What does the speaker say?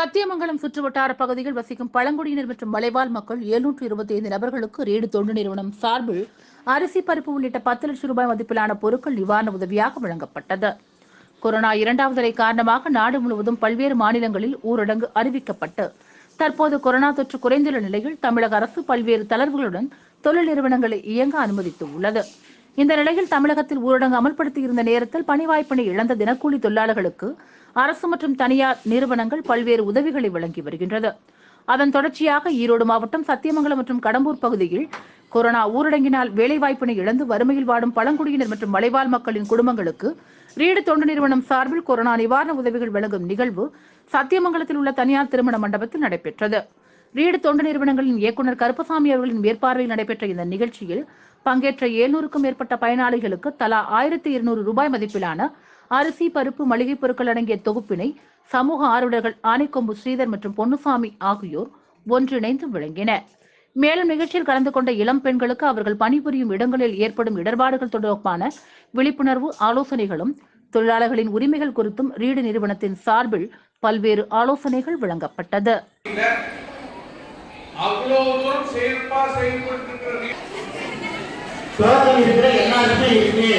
சத்தியமங்கலம் சுற்றுவட்டார பகுதியில் வசிக்கும் பழங்குடியினர் மற்றும் மலைவாழ் மக்கள் எழுநூற்று இருபத்தி ஐந்து நபர்களுக்கு ரீடு தொண்டு நிறுவனம் சார்பில் அரிசி பருப்பு உள்ளிட்ட பத்து லட்சம் ரூபாய் மதிப்பிலான பொருட்கள் நிவாரண உதவியாக வழங்கப்பட்டது. கொரோனா இரண்டாவது அலை காரணமாக நாடு முழுவதும் பல்வேறு மாநிலங்களில் ஊரடங்கு அறிவிக்கப்பட்டு தற்போது கொரோனா தொற்று குறைந்துள்ள நிலையில் தமிழக அரசு பல்வேறு தளர்வுகளுடன் தொழில் நிறுவனங்களை இயங்க அனுமதித்து உள்ளது இந்த நிலையில் தமிழகத்தில் ஊரடங்கு அமல்படுத்தியிருந்த நேரத்தில் பணி வாய்ப்பினை இழந்த தினக்கூலி தொழிலாளர்களுக்கு அரசு மற்றும் தனியார் நிறுவனங்கள் பல்வேறு உதவிகளை வழங்கி வருகின்றது. அதன் தொடர்ச்சியாக ஈரோடு மாவட்டம் சத்தியமங்கலம் மற்றும் கடம்பூர் பகுதியில் கொரோனா ஊரடங்கினால் வேலைவாய்ப்பினை இழந்து வறுமையில் வாடும் பழங்குடியினர் மற்றும் மலைவாழ் மக்களின் குடும்பங்களுக்கு ரீடு தொண்டு நிறுவனம் சார்பில் கொரோனா நிவாரண உதவிகள் வழங்கும் நிகழ்வு சத்தியமங்கலத்தில் உள்ள தனியார் திருமண மண்டபத்தில் நடைபெற்றது. ரீடு தொண்டு நிறுவனங்களின் இயக்குநர் கருப்பசாமி அவர்களின் மேற்பார்வையில் நடைபெற்ற இந்த நிகழ்ச்சியில் பங்கேற்ற ஏழ்நூறுக்கும் மேற்பட்ட பயனாளிகளுக்கு தலா ஆயிரத்தி இருநூறு ரூபாய் மதிப்பிலான அரிசி பருப்பு மளிகைப் பொருட்கள் அடங்கிய தொகுப்பினை சமூக ஆர்வலர்கள் ஆனைக்கொம்பு ஸ்ரீதர் மற்றும் பொன்னுசாமி ஆகியோர் ஒன்றிணைந்து வழங்கினர் மேலும் நிகழ்ச்சியில் கலந்து கொண்ட இளம் பெண்களுக்கு அவர்கள் பணிபுரியும் இடங்களில் ஏற்படும் இடர்பாடுகள் தொடர்பான விழிப்புணர்வு ஆலோசனைகளும் தொழிலாளர்களின் உரிமைகள் குறித்தும் ரீடு நிறுவனத்தின் சார்பில் பல்வேறு ஆலோசனைகள் வழங்கப்பட்டது. அவ்வளவு தூரம் செயற்பா செயல்பட்டு இருக்கிற எல்லாருக்கும் இருக்கு.